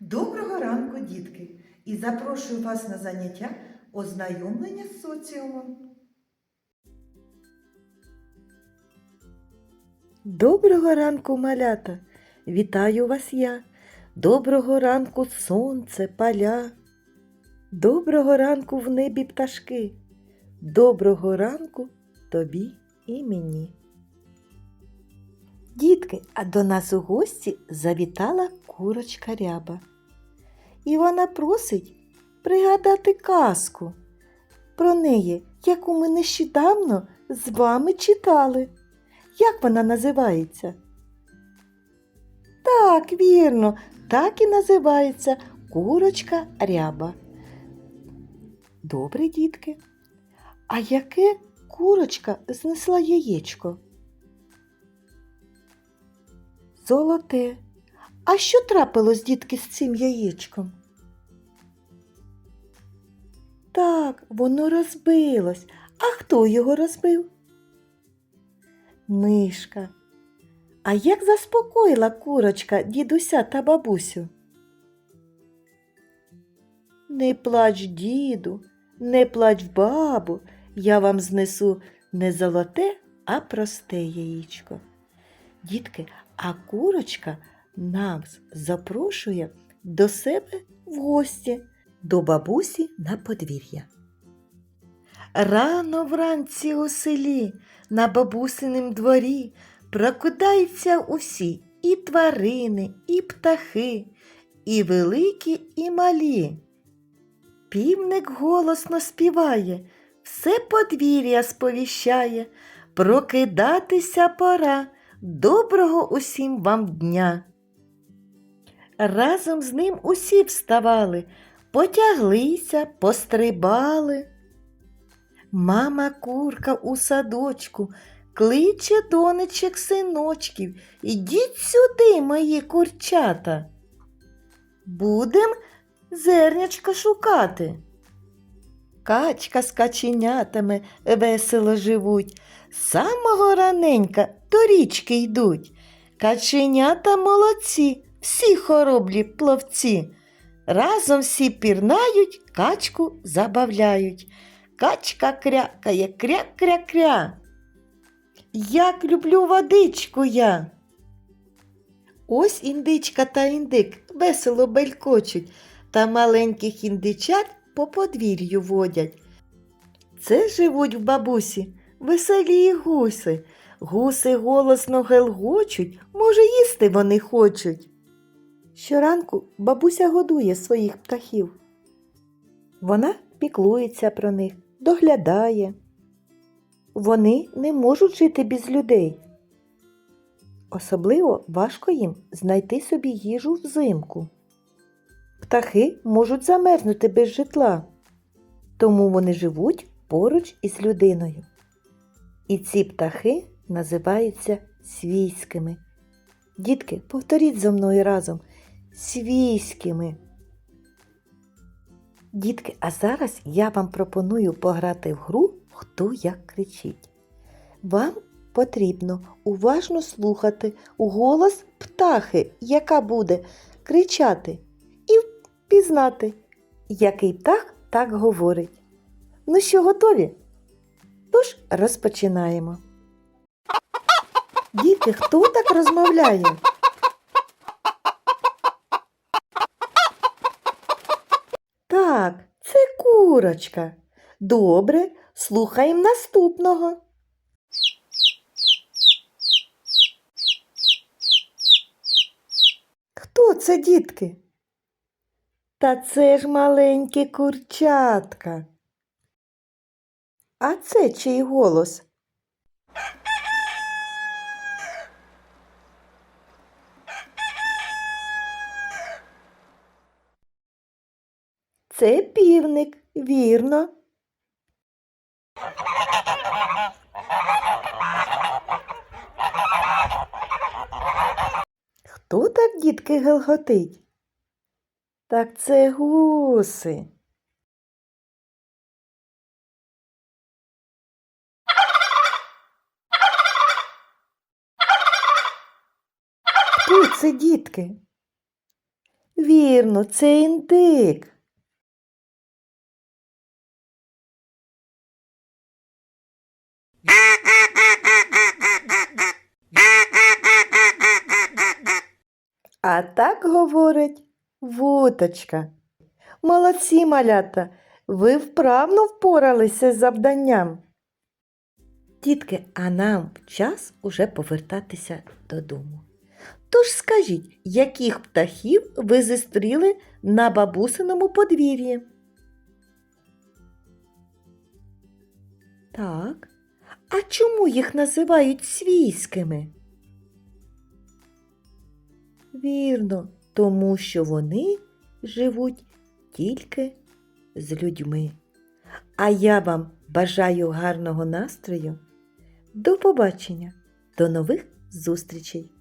Доброго ранку, дітки! І запрошую вас на заняття ознайомлення з соціумом. Доброго ранку, малята! Вітаю вас я! Доброго ранку, сонце, поля! Доброго ранку в небі пташки! Доброго ранку тобі і мені! Дітки, а до нас у гості завітала курочка ряба. І вона просить пригадати казку про неї, яку ми нещодавно з вами читали. Як вона називається? Так, вірно, так і називається курочка ряба. Добре, дітки. А яке курочка знесла яєчко? Золоте. А що трапилось, дітки, з цим яєчком? Так, воно розбилось. А хто його розбив? Мишка. А як заспокоїла курочка дідуся та бабусю? Не плач, діду, не плач, бабу, я вам знесу не золоте, а просте яєчко. Дітки, а курочка нас запрошує до себе в гості, до бабусі на подвір'я. Рано вранці у селі, на бабусинім дворі, прокидаються усі і тварини, і птахи, і великі, і малі. Півник голосно співає, все подвір'я сповіщає, прокидатися пора. Доброго усім вам дня. Разом з ним усі вставали, потяглися, пострибали. Мама курка у садочку кличе донечок синочків. Ідіть сюди, мої курчата. Будем зернячко шукати. Качка з каченятами весело живуть, самого раненька до річки йдуть. Каченята молодці, всі хороблі пловці. Разом всі пірнають, качку забавляють. Качка крякає, кря-кря-кря. Як люблю водичку я. Ось індичка та індик весело белькочуть, та маленьких індичат по подвір'ю водять. Це живуть в бабусі веселі гуси. Гуси голосно гелгочуть, може, їсти вони хочуть. Щоранку бабуся годує своїх птахів. Вона піклується про них, доглядає. Вони не можуть жити без людей. Особливо важко їм знайти собі їжу взимку. Птахи можуть замерзнути без житла, тому вони живуть поруч із людиною. І ці птахи називаються свійськими. Дітки, повторіть зо мною разом свійськими. Дітки, а зараз я вам пропоную пограти в гру Хто як кричить. Вам потрібно уважно слухати голос птахи, яка буде кричати, і впізнати, який птах так говорить. Ну що, готові? Тож розпочинаємо. Діти, хто так розмовляє? Так, це курочка. Добре, слухаємо наступного. Хто це, дітки? Та це ж маленькі курчатка. А це чий голос? Це півник, вірно. Хто так, дітки, гелготить? Так це гуси. Хто це, дітки? Вірно, це індик. А так говорить вуточка. Молодці, малята, ви вправно впоралися з завданням. Дітки, а нам час уже повертатися додому. Тож скажіть, яких птахів ви зустріли на бабусиному подвір'ї? Так. А чому їх називають свійськими? Вірно, тому що вони живуть тільки з людьми. А я вам бажаю гарного настрою. До побачення, до нових зустрічей!